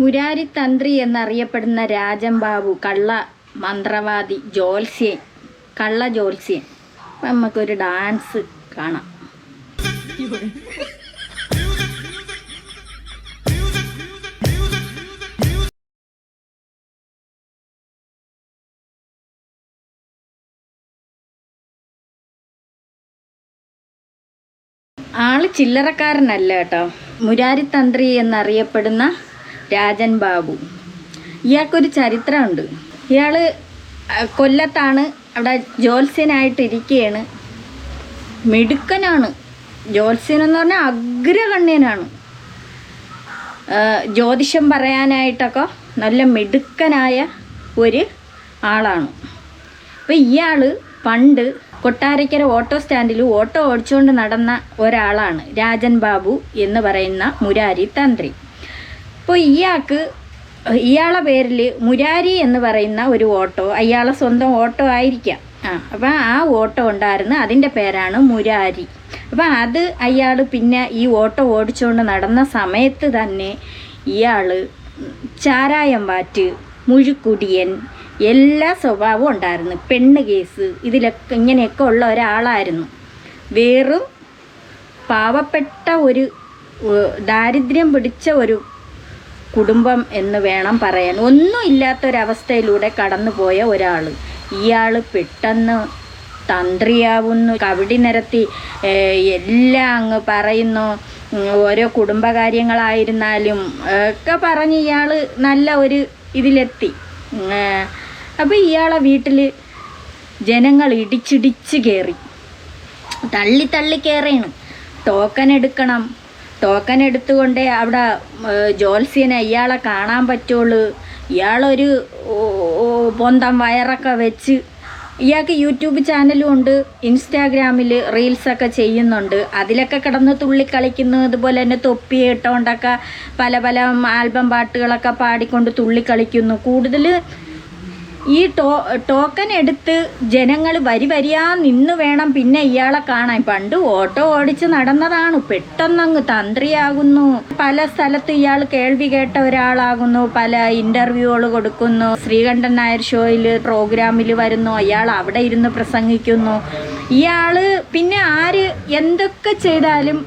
മുരാരി തന്ത്രി എന്നറിയപ്പെടുന്ന രാജൻ ബാബു കള്ള മന്ത്രവാദി ജോത്സ്യൻ കള്ള ജോത്സ്യൻ. നമുക്കൊരു ഡാൻസ് കാണാം. ആൾ ചില്ലറക്കാരനല്ല കേട്ടോ. മുരാരി തന്ത്രി എന്നറിയപ്പെടുന്ന രാജൻ ബാബു. ഇയാൾക്കൊരു ചരിത്രമുണ്ട്. ഇയാൾ കൊല്ലത്താണ് അവിടെ ജ്യോത്സ്യനായിട്ടിരിക്കുകയാണ് മിടുക്കനാണ്. ജ്യോത്സ്യൻ എന്ന് പറഞ്ഞാൽ അഗ്രഗണ്യനാണ്. ജ്യോതിഷം പറയാനായിട്ടൊക്കെ നല്ല മിടുക്കനായ ഒരു ആളാണ്. അപ്പോൾ ഇയാൾ പണ്ട് കൊട്ടാരക്കര ഓട്ടോ സ്റ്റാൻഡിൽ ഓട്ടോ ഓടിച്ചുകൊണ്ട് നടന്ന ഒരാളാണ് രാജൻ ബാബു എന്ന് പറയുന്ന മുരാരി തന്ത്രി. അപ്പോൾ ഇയാൾക്ക് ഇയാളെ പേരിൽ മുരാരി എന്ന് പറയുന്ന ഒരു ഓട്ടോ അയാളെ സ്വന്തം ഓട്ടോ ആയിരിക്കാം. ആ അപ്പം ആ ഓട്ടോ ഉണ്ടായിരുന്നു. അതിന്റെ പേരാണ് മുരാരി. അപ്പം അത് അയാൾ പിന്നെ ഈ ഓട്ടോ ഓടിച്ചുകൊണ്ട് നടന്ന സമയത്ത് തന്നെ ഇയാൾ ചാരായം വാറ്റ് മുഴുക്കുടിയൻ എല്ലാ സ്വഭാവവും ഉണ്ടായിരുന്നു. പെണ്ണ് കേസ് ഇതിലൊക്കെ ഇങ്ങനെയൊക്കെ ഉള്ള ഒരാളായിരുന്നു. വേറും പാവപ്പെട്ട ഒരു ദാരിദ്ര്യം പിടിച്ച ഒരു കുടുംബം എന്ന് വേണം പറയാൻ. ഒന്നും ഇല്ലാത്തൊരവസ്ഥയിലൂടെ കടന്നുപോയ ഒരാൾ ഇയാൾ പെട്ടെന്ന് തന്ത്രിയാവുന്നു കവിടി നിരത്തി എല്ലാം അങ്ങ് പറയുന്നു. ഓരോ കുടുംബകാര്യങ്ങളായിരുന്നാലും ഒക്കെ പറഞ്ഞ് ഇയാൾ നല്ല ഒരു ഇതിലെത്തി. അപ്പോൾ ഇയാളെ വീട്ടിൽ ജനങ്ങൾ ഇടിച്ചിടിച്ച് കയറി തള്ളി തള്ളി കയറിയാണ് ടോക്കൺ എടുക്കണം. ടോക്കൺ എടുത്തുകൊണ്ടേ അവിടെ ജോത്സ്യനെ ഇയാളെ കാണാൻ പറ്റുള്ളൂ. ഇയാളൊരു പൊന്തം വയറൊക്കെ വെച്ച് ഇയാൾക്ക് യൂട്യൂബ് ചാനലും ഉണ്ട് ഇൻസ്റ്റാഗ്രാമിൽ റീൽസൊക്കെ ചെയ്യുന്നുണ്ട്. അതിലൊക്കെ കിടന്ന് തുള്ളിക്കളിക്കുന്നു അതുപോലെ തന്നെ തൊപ്പി ഇട്ടുകൊണ്ടൊക്കെ പല പല ആൽബം പാട്ടുകളൊക്കെ പാടിക്കൊണ്ട് തുള്ളിക്കളിക്കുന്നു. കൂടുതൽ ഈ ടോ ടോക്കൺ എടുത്ത് ജനങ്ങൾ വരി വരിയാ നിന്ന് വേണം പിന്നെ ഇയാളെ കാണാൻ. പണ്ട് ഓട്ടോ ഓടിച്ച് നടന്നതാണ്. പെട്ടെന്നങ്ങ് തന്ത്രിയാകുന്നു. പല സ്ഥലത്ത് ഇയാൾ കേൾവി കേട്ട ഒരാളാകുന്നു. പല ഇന്റർവ്യൂകൾ കൊടുക്കുന്നു. ശ്രീകണ്ഠൻ നായർ ഷോയിൽ പ്രോഗ്രാമിൽ വരുന്നു. അയാൾ അവിടെ ഇരുന്ന് പ്രസംഗിക്കുന്നു. ഇയാൾ പിന്നെ ആര് എന്തൊക്കെ ചെയ്താലും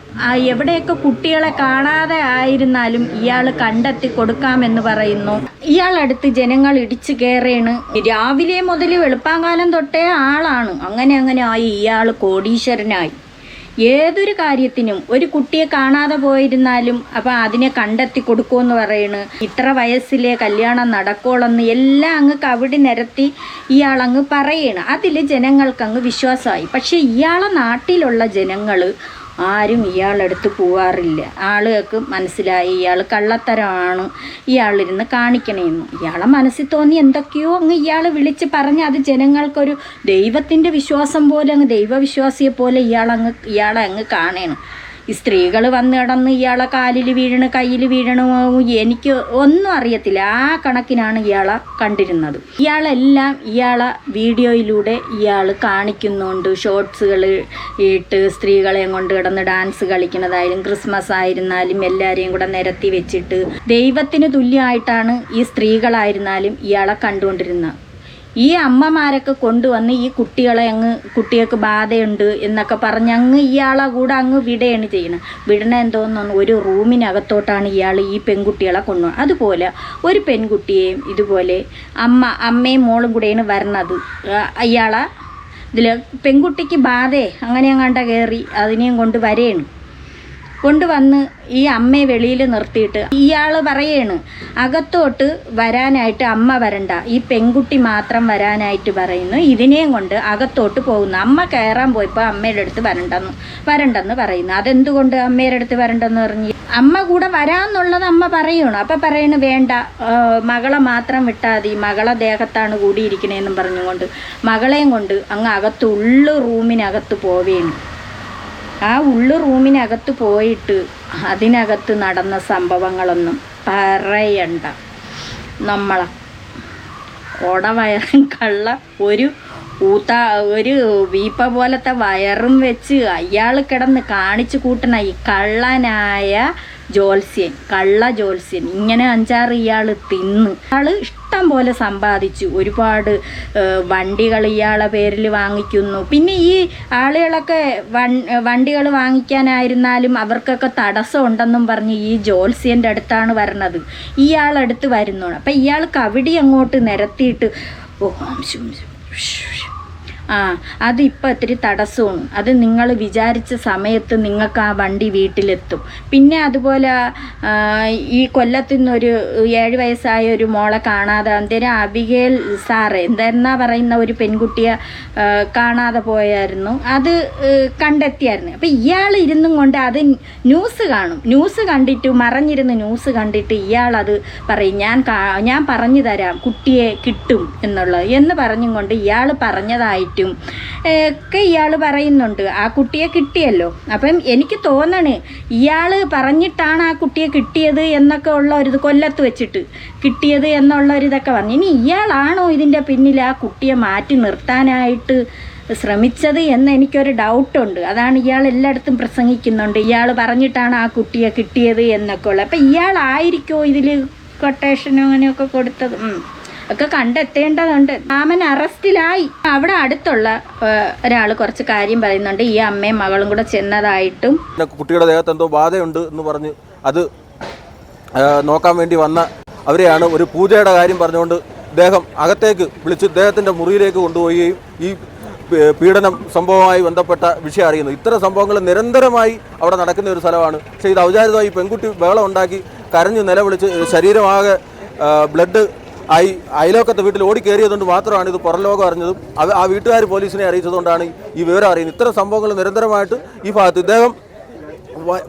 എവിടെയൊക്കെ കുട്ടികളെ കാണാതെ ആയിരുന്നാലും ഇയാൾ കണ്ടെത്തി കൊടുക്കാമെന്ന് പറയുന്നു. ഇയാളടുത്ത് ജനങ്ങൾ ഇടിച്ചു കയറേണ്. രാവിലെ മുതൽ വെളുപ്പാങ്കാലം തൊട്ടേ ആളാണ്. അങ്ങനെ അങ്ങനെ ആയി ഇയാൾ കോടീശ്വരനായി. ഏതൊരു കാര്യത്തിനും ഒരു കുട്ടിയെ കാണാതെ പോയിരുന്നാലും അപ്പം അതിനെ കണ്ടെത്തി കൊടുക്കുമെന്ന് പറയണ്. ഇത്ര വയസ്സിലെ കല്യാണം നടക്കോളെന്ന് എല്ലാം അങ്ങ് കവിടി നിരത്തി ഇയാൾ അങ്ങ് പറയണ്. അതിൽ ജനങ്ങൾക്കങ്ങ് വിശ്വാസമായി. പക്ഷെ ഇയാളെ നാട്ടിലുള്ള ജനങ്ങൾ ആരും ഇയാളടുത്ത് പോവാറില്ല. ആളുകൾക്ക് മനസ്സിലായി. ഇയാൾ കള്ളത്തരമാണ് ഇയാളിരുന്ന് കാണിക്കണേന്ന്. ഇയാളെ മനസ്സിൽ തോന്നി എന്തൊക്കെയോ അങ്ങ് ഇയാൾ വിളിച്ച് പറഞ്ഞ് അത് ജനങ്ങൾക്കൊരു ദൈവത്തിന്റെ വിശ്വാസം പോലെ അങ്ങ് ദൈവവിശ്വാസിയെ പോലെ ഇയാളങ്ങ് ഇയാളെ അങ്ങ് കാണണം. ഈ സ്ത്രീകൾ വന്ന് കിടന്ന് ഇയാളെ കാലിൽ വീഴണ് കയ്യിൽ വീഴണു എനിക്ക് ഒന്നും അറിയത്തില്ല. ആ കണക്കിനാണ് ഇയാളെ കണ്ടിരുന്നത്. ഇയാളെല്ലാം ഇയാളെ വീഡിയോയിലൂടെ ഇയാൾ കാണിക്കുന്നുണ്ട്. ഷോർട്സുകൾ ഇട്ട് സ്ത്രീകളെയും കൊണ്ട് കിടന്ന് ഡാൻസ് കളിക്കുന്നതായാലും ക്രിസ്മസ് ആയിരുന്നാലും എല്ലാവരെയും കൂടെ നിരത്തി വെച്ചിട്ട് ദൈവത്തിന് തുല്യമായിട്ടാണ് ഈ സ്ത്രീകളായിരുന്നാലും ഇയാളെ കണ്ടുകൊണ്ടിരുന്നത്. ഈ അമ്മമാരൊക്കെ കൊണ്ടുവന്ന് ഈ കുട്ടികളെ അങ്ങ് കുട്ടികൾക്ക് ബാധയുണ്ട് എന്നൊക്കെ പറഞ്ഞ് അങ്ങ് ഇയാളെ കൂടെ അങ്ങ് വിടുകയാണ് ചെയ്യണം വിടണ എന്തോന്നു ഒരു റൂമിനകത്തോട്ടാണ് ഇയാൾ ഈ പെൺകുട്ടികളെ കൊണ്ടുപോകുന്നത് അതുപോലെ ഒരു പെൺകുട്ടിയെയും ഇതുപോലെ അമ്മ അമ്മയും മോളും കൂടെയാണ് വരണത് ഇയാളെ ഇതിൽ പെൺകുട്ടിക്ക് ബാധേ അങ്ങനെ അങ്ങാണ്ട കയറി അതിനെയും കൊണ്ട് വരെയാണ് കൊണ്ടുവന്ന് ഈ അമ്മയെ വെളിയിൽ നിർത്തിയിട്ട് ഇയാൾ പറയാണ് അകത്തോട്ട് വരാനായിട്ട് അമ്മ വരണ്ട ഈ പെൺകുട്ടി മാത്രം വരാനായിട്ട് പറയുന്നു ഇതിനെയും കൊണ്ട് അകത്തോട്ട് പോകുന്നു അമ്മ കയറാൻ പോയപ്പോൾ അമ്മയുടെ അടുത്ത് വരണ്ടെന്ന് വരണ്ടെന്ന് പറയുന്നു. അതെന്തുകൊണ്ട് അമ്മയുടെ അടുത്ത് വരണ്ടെന്ന് പറഞ്ഞു? അമ്മ കൂടെ വരാന്നുള്ളത് അമ്മ പറയണം. അപ്പം പറയണു വേണ്ട മകളെ മാത്രം വിട്ടാൽ മതി മകളെ ദേഹത്താണ് കൂടിയിരിക്കണേന്നും പറഞ്ഞുകൊണ്ട് മകളെയും കൊണ്ട് അങ്ങ് അകത്ത് ഉള്ളു റൂമിനകത്ത് പോവുകയാണ് ആ ഉള്ളു റൂമിനകത്ത് പോയിട്ട് അതിനകത്ത് നടന്ന സംഭവങ്ങളൊന്നും പറയണ്ട. നമ്മളെ ഓടവയറും കള്ള ഒരു ഊത്ത ഒരു വീപ്പ പോലത്തെ വയറും വെച്ച് അയാൾ കിടന്ന് കാണിച്ചു കൂട്ടണ ഈ കള്ളനായ ജോത്സ്യൻ കള്ള ജോത്സ്യൻ. ഇങ്ങനെ അഞ്ചാറ് ഇയാൾ തിന്ന്. ഇയാൾ ഇഷ്ടം പോലെ സമ്പാദിച്ചു. ഒരുപാട് വണ്ടികൾ ഇയാളെ പേരിൽ വാങ്ങിക്കുന്നു. പിന്നെ ഈ ആളുകളൊക്കെ വണ്ടികൾ വാങ്ങിക്കാനായിരുന്നാലും അവർക്കൊക്കെ തടസ്സം ഉണ്ടെന്നും പറഞ്ഞ് ഈ ജോത്സ്യന്റെ അടുത്താണ് വരണത്. ഇയാളടുത്ത് വരുന്നു അപ്പം ഇയാൾ കവിടി അങ്ങോട്ട് നിരത്തിയിട്ട് ഓം ശും ശും. ആ അതിപ്പോൾ ഒത്തിരി തടസ്സമാണ് അത് നിങ്ങൾ വിചാരിച്ച സമയത്ത് നിങ്ങൾക്ക് ആ വണ്ടി വീട്ടിലെത്തും. പിന്നെ അതുപോലെ ഈ കൊല്ലത്തു നിന്നൊരു ഏഴ് വയസ്സായ ഒരു മോളെ കാണാതെ അന്തേരം അബികേൽ സാറ് എന്തെന്നാ പറയുന്ന ഒരു പെൺകുട്ടിയെ കാണാതെ പോയായിരുന്നു. അത് കണ്ടെത്തിയായിരുന്നു. അപ്പം ഇയാൾ ഇരുന്നും കൊണ്ട് അത് ന്യൂസ് കാണും. ന്യൂസ് കണ്ടിട്ട് മറഞ്ഞിരുന്ന് ന്യൂസ് കണ്ടിട്ട് ഇയാളത് പറയും ഞാൻ ഞാൻ പറഞ്ഞു തരാം കുട്ടിയെ കിട്ടും എന്നുള്ളത്. എന്ന് പറഞ്ഞും കൊണ്ട് ഇയാൾ പറഞ്ഞതായിട്ടും ഏ, ഒക്കെ ഇയാൾ പറയുന്നുണ്ട്. ആ കുട്ടിയെ കിട്ടിയല്ലോ. അപ്പം എനിക്ക് തോന്നണ് ഇയാൾ പറഞ്ഞിട്ടാണ് ആ കുട്ടിയെ കിട്ടിയത് എന്നൊക്കെ ഉള്ള ഒരു കൊല്ലത്ത് വെച്ചിട്ട് കിട്ടിയത് എന്നുള്ള ഒരു ഇതൊക്കെ പറഞ്ഞു. ഇനി ഇയാളാണോ ഇതിന്റെ പിന്നിൽ ആ കുട്ടിയെ മാറ്റി നിർത്താനായിട്ട് ശ്രമിച്ചത് എന്ന് എനിക്കൊരു ഡൗട്ടുണ്ട്. അതാണ് ഇയാൾ എല്ലായിടത്തും പ്രസംഗിക്കുന്നുണ്ട്. ഇയാൾ പറഞ്ഞിട്ടാണ് ആ കുട്ടിയെ കിട്ടിയത് എന്നൊക്കെ ഉള്ളത്. അപ്പം ഇയാളായിരിക്കോ ഇതിൽ കൊട്ടേഷനും അങ്ങനെയൊക്കെ കൊടുത്തത്. ഒക്കെ കണ്ടെത്തേണ്ടതുണ്ട്. മാമൻ അറസ്റ്റിലായി. അവിടെ അടുത്തുള്ള ഒരാൾ കുറച്ച് കാര്യം പറയുന്നുണ്ട്. ഈ അമ്മയും മകളും കൂടെ ചെന്നതായിട്ടും. കുട്ടിയുടെ ദേഹത്ത് എന്തോ ബാധയുണ്ട് എന്ന് പറഞ്ഞ് അത് നോക്കാൻ വേണ്ടി വന്ന അവരെയാണ് ഒരു പൂജയുടെ കാര്യം പറഞ്ഞുകൊണ്ട് ദേഹം അകത്തേക്ക് വിളിച്ച് ദേഹത്തിന്റെ മുറിയിലേക്ക് കൊണ്ടുപോവുകയും ഈ പീഡനം സംഭവവുമായി ബന്ധപ്പെട്ട വിഷയം അറിയുന്നു. ഇത്തരം സംഭവങ്ങൾ നിരന്തരമായി അവിടെ നടക്കുന്ന ഒരു സ്ഥലമാണ്. പക്ഷേ ഇത് ഔചാരിതമായി പെൺകുട്ടി ബഹളം ഉണ്ടാക്കി കരഞ്ഞു നിലവിളിച്ച് ശരീരമാകെ ബ്ലഡ് ആയി അയലോക്കത്തെ വീട്ടിൽ ഓടിക്കേറിയതുകൊണ്ട് മാത്രമാണ് ഇത് പുറം ലോകം അറിഞ്ഞതും. അത് ആ വീട്ടുകാർ പോലീസിനെ അറിയിച്ചതുകൊണ്ടാണ് ഈ വിവരം അറിയുന്നത്. ഇത്തരം സംഭവങ്ങൾ നിരന്തരമായിട്ട് ഈ ഭാഗത്ത് ഇദ്ദേഹം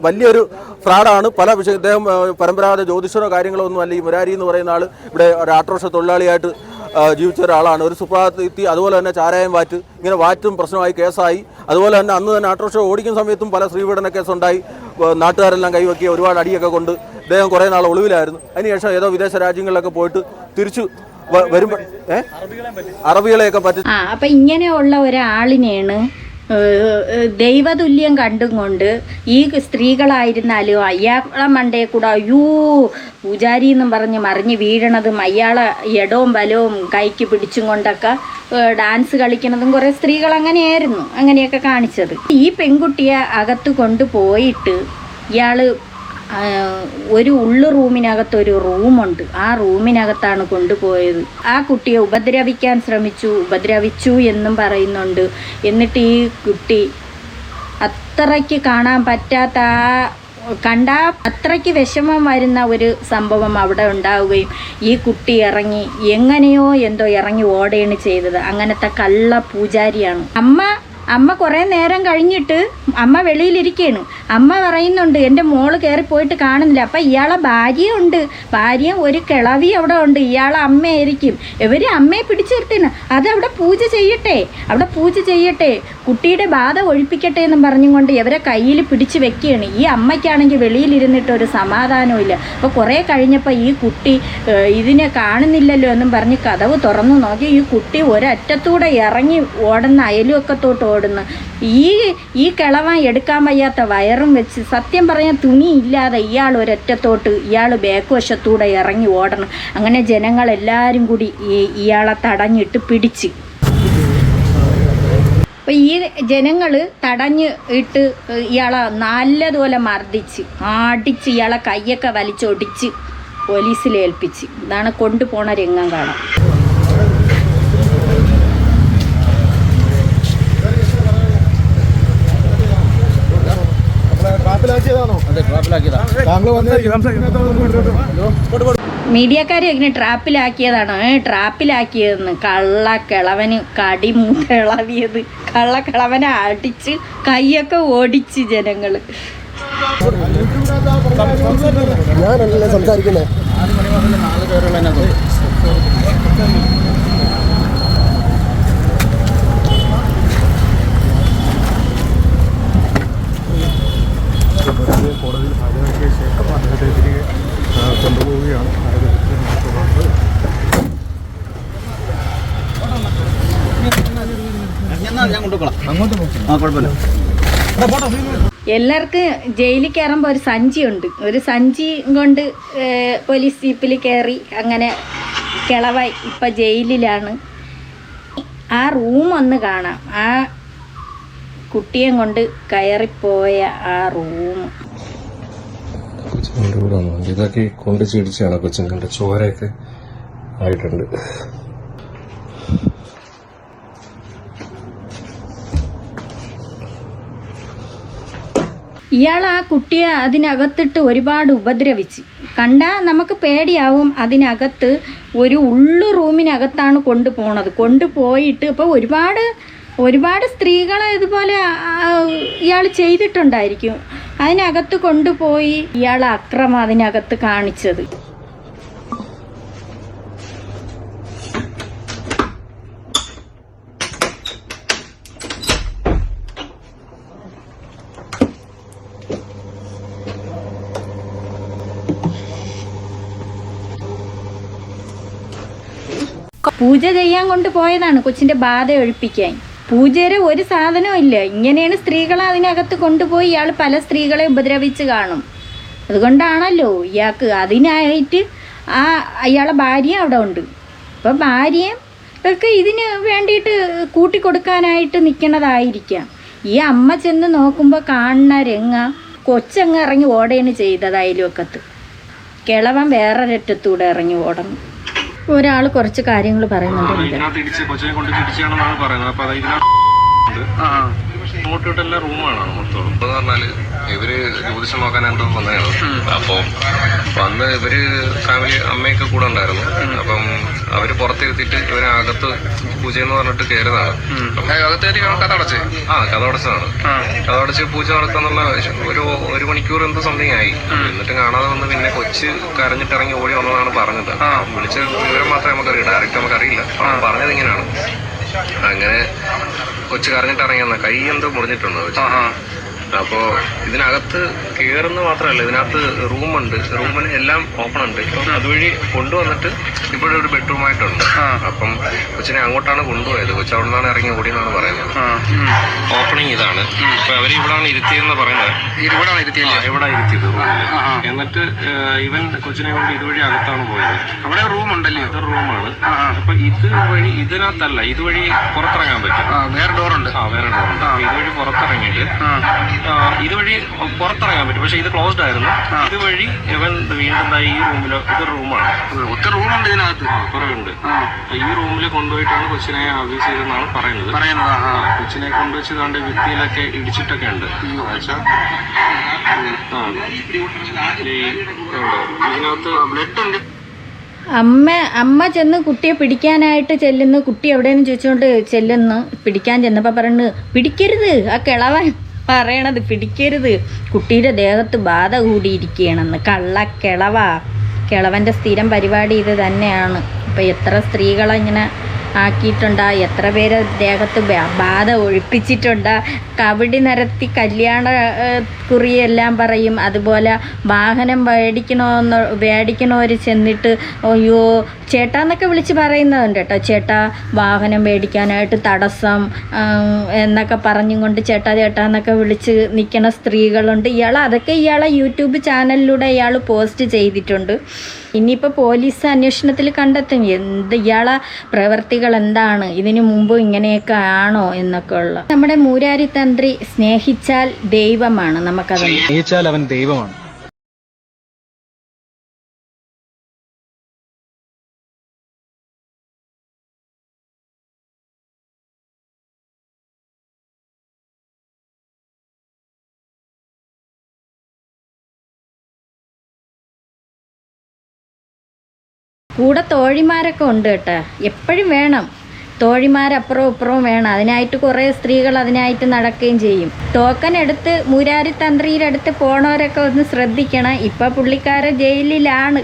വലിയൊരു ഫ്രാഡാണ്. പല വിഷയം ഇദ്ദേഹം പരമ്പരാഗത ജ്യോതിഷനോ കാര്യങ്ങളോ ഒന്നും അല്ല. ഈ മുരാരി എന്ന് പറയുന്ന ആൾ ഇവിടെ ഒരു ആട്ടോറിക്ഷ തൊഴിലാളിയായിട്ട് ജീവിച്ച ഒരാളാണ്. ഒരു സുപ്രഭാതത്തി അതുപോലെ തന്നെ ചാരായം വാറ്റ് ഇങ്ങനെ വാറ്റും പ്രശ്നമായി കേസായി. അതുപോലെ തന്നെ അന്ന് തന്നെ ആട്ടോറിക്ഷ ഓടിക്കുന്ന സമയത്തും പല സ്ത്രീപീഡന കേസുണ്ടായി. നാട്ടുകാരെല്ലാം കൈവക്കി ഒരുപാട് അടിയൊക്കെ കൊണ്ട് ഇദ്ദേഹം കുറേ നാൾ ഒളിവിലായിരുന്നു. അതിനുശേഷം ഏതോ വിദേശ രാജ്യങ്ങളിലൊക്കെ പോയിട്ട് തിരിച്ചു വരുമ്പോ വരുമ്പോൾ അറബികളെയൊക്കെ പറ്റി അപ്പൊ ഇങ്ങനെയുള്ള ഒരാളിനെയാണ് ദൈവതുല്യം കണ്ടും കൊണ്ട് ഈ സ്ത്രീകളായിരുന്നാലും അയാളെ മണ്ടയെ കൂടെ അയ്യോ പൂജാരി എന്നും പറഞ്ഞ് മറിഞ്ഞ് വീഴണതും അയാളെ ഇടവും ബലവും കൈക്ക് പിടിച്ചും കൊണ്ടൊക്കെ ഡാൻസ് കളിക്കണതും കുറേ സ്ത്രീകൾ അങ്ങനെയായിരുന്നു അങ്ങനെയൊക്കെ കാണിച്ചത്. ഈ പെൺകുട്ടിയെ അകത്ത് കൊണ്ടുപോയിട്ട് ഇയാൾ ഒരു ഉള്ളു റൂമിനകത്ത് ഒരു റൂമുണ്ട്. ആ റൂമിനകത്താണ് കൊണ്ടുപോയത്. ആ കുട്ടിയെ ഉപദ്രവിക്കാൻ ശ്രമിച്ചു. ഉപദ്രവിച്ചു എന്നും പറയുന്നുണ്ട്. എന്നിട്ട് ഈ കുട്ടി അത്രയ്ക്ക് കാണാൻ പറ്റാത്ത ആ കണ്ട അത്രയ്ക്ക് വിഷമം വരുന്ന ഒരു സംഭവം അവിടെ ഉണ്ടാവുകയും ഈ കുട്ടി ഇറങ്ങി എങ്ങനെയോ എന്തോ ഇറങ്ങി ഓടയാണ് ചെയ്തത്. അങ്ങനത്തെ കള്ള പൂജാരിയാണ്. അമ്മ അമ്മ കുറേ നേരം കഴിഞ്ഞിട്ട് അമ്മ വെളിയിലിരിക്കുകയാണ് അമ്മ പറയുന്നുണ്ട് എന്റെ മോൾ കയറി പോയിട്ട് കാണുന്നില്ല. അപ്പം ഇയാളെ ഭാര്യയുണ്ട് ഭാര്യ ഒരു കിളവി അവിടെ ഉണ്ട്. ഇയാളെ അമ്മയായിരിക്കും. ഇവർ അമ്മയെ പിടിച്ചു അത് അവിടെ പൂജ ചെയ്യട്ടെ. അവിടെ പൂജ ചെയ്യട്ടെ. കുട്ടിയുടെ ബാധ ഒഴിപ്പിക്കട്ടെ എന്നും പറഞ്ഞുകൊണ്ട് ഇവരെ കയ്യിൽ പിടിച്ചു വെക്കുകയാണ് ഈ അമ്മയ്ക്കാണെങ്കിൽ വെളിയിലിരുന്നിട്ട് ഒരു സമാധാനവും ഇല്ല. അപ്പോൾ കുറേ കഴിഞ്ഞപ്പോൾ ഈ കുട്ടി ഇതിനെ കാണുന്നില്ലല്ലോ എന്നും പറഞ്ഞ് കഥവ് തുറന്നു നോക്കി. ഈ കുട്ടി ഒരറ്റത്തൂടെ ഇറങ്ങി ഓടുന്ന അയലുവക്കത്തോട്ട് ഓടുന്നു. ഈ ഈ കിളവൻ എടുക്കാൻ വയ്യാത്ത വയറും വെച്ച് സത്യം പറയാൻ തുണി ഇല്ലാതെ ഇയാൾ ഒരൊറ്റത്തോട്ട് ഇയാൾ ബാക്ക് വശത്തൂടെ ഇറങ്ങി ഓടണം. അങ്ങനെ ജനങ്ങളെല്ലാവരും കൂടി ഇയാളെ തടഞ്ഞിട്ട് പിടിച്ച്. അപ്പോൾ ഈ ജനങ്ങൾ തടഞ്ഞ് ഇട്ട് ഇയാളെ നല്ലതുപോലെ മർദ്ദിച്ച് ആടിച്ച് ഇയാളെ കൈയൊക്കെ വലിച്ചൊടിച്ച് പോലീസിൽ ഏൽപ്പിച്ച്. ഇതാണ് കൊണ്ടുപോണ രംഗം കാണാം. മീഡിയക്കാരെ ഇങ്ങനെ ട്രാപ്പിലാക്കിയതാണ്? ഏ ട്രാപ്പിലാക്കിയതെന്ന്. കള്ള കിളവന് കടി കിളവിയത് കള്ള കിളവനെ അടിച്ച് കൈയൊക്കെ ഓടിച്ച് ജനങ്ങൾ. ഞാനല്ലേ സംസാരിക്കുന്നത് കോടതിയിൽ ഹാജരാക്കിയ ശേഷം അദ്ദേഹത്തെ തിരികെ കൊണ്ടുപോവുകയാണ്. എല്ലാവർക്കും ജയിലിൽ കയറുമ്പോൾ ഒരു സഞ്ചിയുണ്ട്. ഒരു സഞ്ചി കൊണ്ട് പോലീസ് ജീപ്പിൽ കയറി അങ്ങനെ കിളവായി. ഇപ്പം ജയിലിലാണ്. ആ റൂം ഒന്ന് കാണാം. ആ കുട്ടിയെ കൊണ്ട് കയറിപ്പോയ ആ റൂം. ഇതൊക്കെ കൊണ്ട് ചിടിച്ചാണ് കൊച്ചുങ്ങളുടെ ചോരയൊക്കെ ആയിട്ടുണ്ട്. ഇയാൾ ആ കുട്ടിയെ അതിനകത്തിട്ട് ഒരുപാട് ഉപദ്രവിച്ച്. കണ്ടാ നമുക്ക് പേടിയാവും അതിനകത്ത് ഒരു ഉള്ളു റൂമിനകത്താണ് കൊണ്ടുപോണത്. കൊണ്ടുപോയിട്ട് ഇപ്പോൾ ഒരുപാട് ഒരുപാട് സ്ത്രീകളെ ഇതുപോലെ ഇയാൾ ചെയ്തിട്ടുണ്ടായിരിക്കും. അതിനകത്ത് കൊണ്ടുപോയി ഇയാൾ അക്രമം അതിനകത്ത് കാണിച്ചത്. പൂജ ചെയ്യാൻ കൊണ്ട് പോയതാണ് കൊച്ചിന്റെ ബാധ ഒഴിപ്പിക്കാൻ. പൂജയുടെ ഒരു സാധനവും ഇല്ല. ഇങ്ങനെയാണ് സ്ത്രീകളെ അതിനകത്ത് കൊണ്ടുപോയി ഇയാൾ പല സ്ത്രീകളെ ഉപദ്രവിച്ച് കാണും. അതുകൊണ്ടാണല്ലോ ഇയാൾക്ക് അതിനായിട്ട് ആ അയാളെ ഭാര്യ അവിടെ ഉണ്ട്. അപ്പോൾ ഭാര്യയും ഒക്കെ ഇതിന് വേണ്ടിയിട്ട് കൂട്ടിക്കൊടുക്കാനായിട്ട് നിൽക്കണതായിരിക്കാം ഈ അമ്മ ചെന്ന് നോക്കുമ്പോൾ കാണുന്ന രംഗ കൊച്ചങ്ങ് ഇറങ്ങി ഓടേണ് ചെയ്തത് അയൽവക്കത്ത് കിളവൻ വേറൊരറ്റത്തൂടെ ഇറങ്ങി ഓടണം. ഒരാൾ കുറച്ച് കാര്യങ്ങൾ പറയുന്നുണ്ട്. ഇടിച്ച് കൊച്ചിനെ കൊണ്ട് ഇടിച്ചാണെന്നാണ് പറയുന്നത്. അപ്പൊ അത് ഇതിനകത്ത് നോട്ടിട്ട് എല്ലാം റൂമാണ് മൊത്തം? ഇവർ ജ്യോതിഷം നോക്കാൻ എന്തോ വന്നതാണ്. അപ്പൊ വന്ന് ഇവർ ഫാമിലി അമ്മയൊക്കെ കൂടെ ഉണ്ടായിരുന്നു. അപ്പം അവർ പുറത്തിരുത്തിയിട്ട് ഇവരെ അകത്ത് പൂജ എന്ന് പറഞ്ഞിട്ട് കയറുന്നതാണ് അകത്തേക്ക് കഥ അടച്ച്. ആ കഥ അടച്ചതാണ്. കഥ അടച്ച് പൂജ നടത്താന്നുള്ള ഒരു ഒരു മണിക്കൂർ എന്തോ സംതിങ് ആയി. എന്നിട്ട് കാണാതെ വന്ന് പിന്നെ കൊച്ച് കരഞ്ഞിട്ട് ഇറങ്ങി ഓടി വന്നതാണ് പറഞ്ഞത്. വിളിച്ച വിവരം മാത്രമേ നമുക്കറിയൂ. ഡയറക്റ്റ് നമുക്കറിയില്ല. പറഞ്ഞത് ഇങ്ങനെയാണ്. അങ്ങനെ കൊച്ചു കരഞ്ഞിട്ട് ഇറങ്ങിയെന്ന കൈ എന്തോ മുറിഞ്ഞിട്ടുണ്ട്. അപ്പോ ഇതിനകത്ത് കേറുന്ന മാത്രമല്ല ഇതിനകത്ത് റൂമുണ്ട് റൂമിന് എല്ലാം ഓപ്പൺ ഉണ്ട്. ഇപ്പം അതുവഴി കൊണ്ടുവന്നിട്ട് ഇവിടെ ഒരു ബെഡ്റൂം ആയിട്ടുണ്ട്. അപ്പം കൊച്ചിനെ അങ്ങോട്ടാണ് കൊണ്ടുപോയത്. കൊച്ചു അവിടെ നിന്നാണ് ഇറങ്ങി ഓടിയെന്നാണ് പറയുന്നത്. ഓപ്പണിങ് ഇതാണ്. അപ്പൊ അവർ ഇവിടാണ് ഇരുത്തിയെന്ന് പറയുന്നത്. ഇവിടാണ് ഇരുത്തിയത്. ഇവിടെ ഇരുത്തിയത് എന്നിട്ട് ഇവൻ കൊച്ചിനെ കൊണ്ട് ഇതുവഴി അകത്താണ് പോയത്. അവിടെ റൂം ഉണ്ടല്ലേ? ഇത് റൂമാണ് അപ്പൊ ഇത് വഴി ഇതിനകത്തല്ല ഇതുവഴി പുറത്തിറങ്ങാൻ പറ്റും. വേറെ ഡോറുണ്ട് ആ വേറെ ഡോറുണ്ട് ഇതുവഴി പുറത്തിറങ്ങിയിട്ട് ഇതുവഴി പുറത്തിറങ്ങാൻ പറ്റും. പക്ഷെ ഇത് ക്ലോസ്ഡ് ആയിരുന്നു. ഇതുവഴി ഇവൻ വീണ്ടും ഈ റൂമിൽ ഇത് റൂമാണ്. ഒത്തിരി റൂമുണ്ട് ഇതിനകത്ത്. കുറവുണ്ട്. ഉണ്ട് ഈ റൂമിൽ കൊണ്ടുപോയിട്ടാണ് കൊച്ചിനെ അബ്യൂസ് ചെയ്തെന്നാണ് പറയുന്നത്. പറയുന്നത് കൊച്ചിനെ കൊണ്ടുവച്ച് കണ്ട് ഭിത്തിയിലൊക്കെ ഇടിച്ചിട്ടൊക്കെ ഉണ്ടോ? ഇതിനകത്ത് ബ്ലഡ് ഉണ്ട്. അമ്മ അമ്മ ചെന്ന് കുട്ടിയെ പിടിക്കാനായിട്ട് ചെല്ലുന്നു. കുട്ടി എവിടെയെന്ന് ചോദിച്ചുകൊണ്ട് ചെല്ലുന്നു. പിടിക്കാൻ ചെന്നപ്പോൾ പറഞ്ഞു പിടിക്കരുത് ആ കിളവൻ. പറയണത് പിടിക്കരുത്. കുട്ടിയുടെ ദേഹത്ത് ബാധ കൂടിയിരിക്കുകയാണെന്ന് കള്ള കിളവ. കിളവന്റെ സ്ഥിരം പരിപാടി ഇത് തന്നെയാണ്. ഇപ്പം എത്ര സ്ത്രീകളെ ഇങ്ങനെ ആക്കിയിട്ടുണ്ടാ? എത്ര പേര് ദേഹത്ത് ബാധ ഒഴിപ്പിച്ചിട്ടുണ്ട്? കബഡി നിരത്തി കല്യാണ കുറിയെല്ലാം പറയും. അതുപോലെ വാഹനം മേടിക്കണമെന്ന് മേടിക്കണവർ ചെന്നിട്ട് അയ്യോ ചേട്ടാ എന്നൊക്കെ വിളിച്ച് പറയുന്നതുണ്ട് കേട്ടോ ചേട്ടാ വാഹനം മേടിക്കാനായിട്ട് തടസ്സം എന്നൊക്കെ പറഞ്ഞും കൊണ്ട് ചേട്ടാ ചേട്ടാ എന്നൊക്കെ വിളിച്ച് നിൽക്കുന്ന സ്ത്രീകളുണ്ട്. ഇയാൾ അതൊക്കെ ഇയാളെ യൂട്യൂബ് ചാനലിലൂടെ ഇയാൾ പോസ്റ്റ് ചെയ്തിട്ടുണ്ട്. ഇനിയിപ്പോൾ പോലീസ് അന്വേഷണത്തിൽ കണ്ടെത്തും. എന്ത് ഇയാളെ പ്രവർത്തികൾ എന്താണ്? ഇതിനു മുമ്പ് ഇങ്ങനെയൊക്കെ ആണോ എന്നൊക്കെ ഉള്ള. നമ്മുടെ മൂരാരി തന്ത്രി സ്നേഹിച്ചാൽ ദൈവമാണ് നമുക്കത് സ്നേഹിച്ചാൽ അവൻ ദൈവമാണ്. കൂടെ തോഴിമാരൊക്കെ ഉണ്ട് കേട്ടോ. എപ്പോഴും വേണം. തോഴിമാരപ്പുറവും ഇപ്പുറവും വേണം. അതിനായിട്ട് കുറേ സ്ത്രീകൾ അതിനായിട്ട് നടക്കുകയും ചെയ്യും. ടോക്കൺ എടുത്ത് മുരാരി തന്ത്രിയിലെടുത്ത് പോണവരൊക്കെ ഒന്ന് ശ്രദ്ധിക്കണം. ഇപ്പം പുള്ളിക്കാരൻ ജയിലിലാണ്.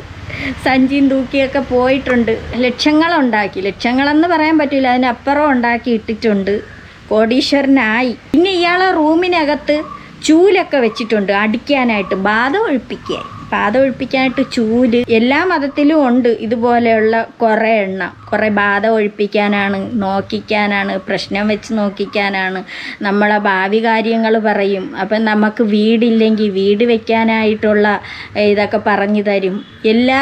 സഞ്ചിയും തൂക്കിയൊക്കെ പോയിട്ടുണ്ട്. ലക്ഷങ്ങളുണ്ടാക്കി. ലക്ഷങ്ങളെന്ന് പറയാൻ പറ്റില്ല അതിനപ്പുറം ഉണ്ടാക്കി ഇട്ടിട്ടുണ്ട്. കോടീശ്വരനായി. പിന്നെ ഇയാളെ റൂമിനകത്ത് ചൂലൊക്കെ വെച്ചിട്ടുണ്ട്. അടിക്കാനായിട്ട്. ബാധ ഒഴിപ്പിക്കാൻ ബാധ ഒഴിപ്പിക്കാനായിട്ട് ചൂൽ എല്ലാ മതത്തിലും ഉണ്ട് ഇതുപോലെയുള്ള കുറേ എണ്ണം. കുറേ ബാധ ഒഴിപ്പിക്കാനാണ് നോക്കിക്കാനാണ് പ്രശ്നം വെച്ച് നോക്കിക്കാനാണ്. നമ്മളെ ഭാവി കാര്യങ്ങൾ പറയും. അപ്പം നമുക്ക് വീടില്ലെങ്കിൽ വീട് വെക്കാനായിട്ടുള്ള ഇതൊക്കെ പറഞ്ഞു തരും. എല്ലാ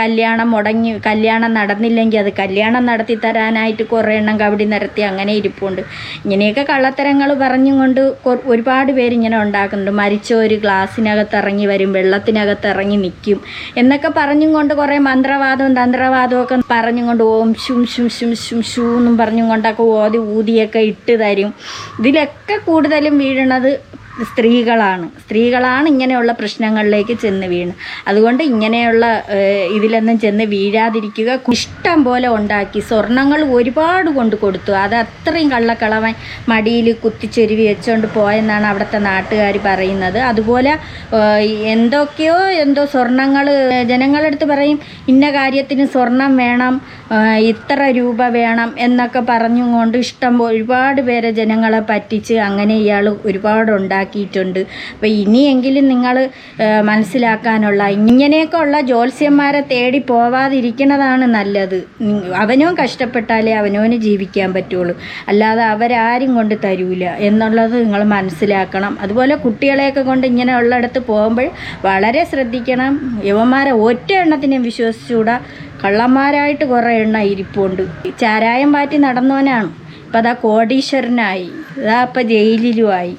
കല്യാണം മുടങ്ങി കല്യാണം നടന്നില്ലെങ്കിൽ അത് കല്യാണം നടത്തി തരാനായിട്ട് കുറേ എണ്ണം കവടി നിരത്തി അങ്ങനെ ഇരിപ്പുണ്ട്. ഇങ്ങനെയൊക്കെ കള്ളത്തരങ്ങൾ പറഞ്ഞും കൊണ്ട് ഒരുപാട് പേര് ഇങ്ങനെ ഉണ്ടാക്കുന്നുണ്ട്. ഒരു ഗ്ലാസ്സിനകത്ത് ഇറങ്ങി വരും വെള്ളത്തിനകത്ത് ഇറങ്ങി നിൽക്കും എന്നൊക്കെ പറഞ്ഞും കൊണ്ട് കുറേ മന്ത്രവാദവും തന്ത്രവാദവും ഒക്കെ പറഞ്ഞും കൊണ്ട് ഓം ശും ശും ശും ശും ഷൂ എന്നും പറഞ്ഞും കൊണ്ടൊക്കെ ഓതി ഊതിയൊക്കെ ഇട്ട് തരും. ഇതിലൊക്കെ കൂടുതലും വീഴണത് സ്ത്രീകളാണ്. സ്ത്രീകളാണ് ഇങ്ങനെയുള്ള പ്രശ്നങ്ങളിലേക്ക് ചെന്ന് വീണ്. അതുകൊണ്ട് ഇങ്ങനെയുള്ള ഇതിലൊന്നും ചെന്ന് വീഴാതിരിക്കുക ഇഷ്ടം പോലെ ഉണ്ടാക്കി സ്വർണങ്ങൾ ഒരുപാട് കൊണ്ട് കൊടുത്തു. അത് അത്രയും കള്ളക്കളവൻ മടിയിൽ കുത്തിച്ചെരുവി വെച്ചുകൊണ്ട് പോയെന്നാണ് അവിടുത്തെ നാട്ടുകാർ പറയുന്നത്. അതുപോലെ എന്തൊക്കെയോ എന്തോ സ്വർണങ്ങൾ ജനങ്ങളെടുത്ത് പറയും ഇന്ന കാര്യത്തിന് സ്വർണം വേണം ഇത്ര രൂപ വേണം എന്നൊക്കെ പറഞ്ഞും കൊണ്ട് ഇഷ്ടം ഒരുപാട് പേരെ ജനങ്ങളെ പറ്റിച്ച് അങ്ങനെ ഇയാൾ ഒരുപാട് ഉണ്ടാക്കിയിട്ടുണ്ട്. അപ്പോൾ ഇനിയെങ്കിലും നിങ്ങൾ മനസ്സിലാക്കാനുള്ള ഇങ്ങനെയൊക്കെ ഉള്ള ജ്യോത്സ്യന്മാരെ തേടി പോവാതിരിക്കുന്നതാണ് നല്ലത്. അവനോ കഷ്ടപ്പെട്ടാലേ അവനോന് ജീവിക്കാൻ പറ്റുള്ളൂ. അല്ലാതെ അവരാരും കൊണ്ട് തരൂല എന്നുള്ളത് നിങ്ങൾ മനസ്സിലാക്കണം. അതുപോലെ കുട്ടികളെയൊക്കെ കൊണ്ട് ഇങ്ങനെ ഉള്ളിടത്ത് പോകുമ്പോൾ വളരെ ശ്രദ്ധിക്കണം. യുവന്മാരെ ഒറ്റ എണ്ണത്തിനെയും വിശ്വസിച്ചുകൂടാ. കള്ളന്മാരായിട്ട് കുറേ എണ്ണ ഇരിപ്പുണ്ട്. ചാരായം പാറ്റി നടന്നവനാണ്. ഇപ്പം അതാ കോടീശ്വരനായി. അതാ ഇപ്പം ജയിലിലുമായി.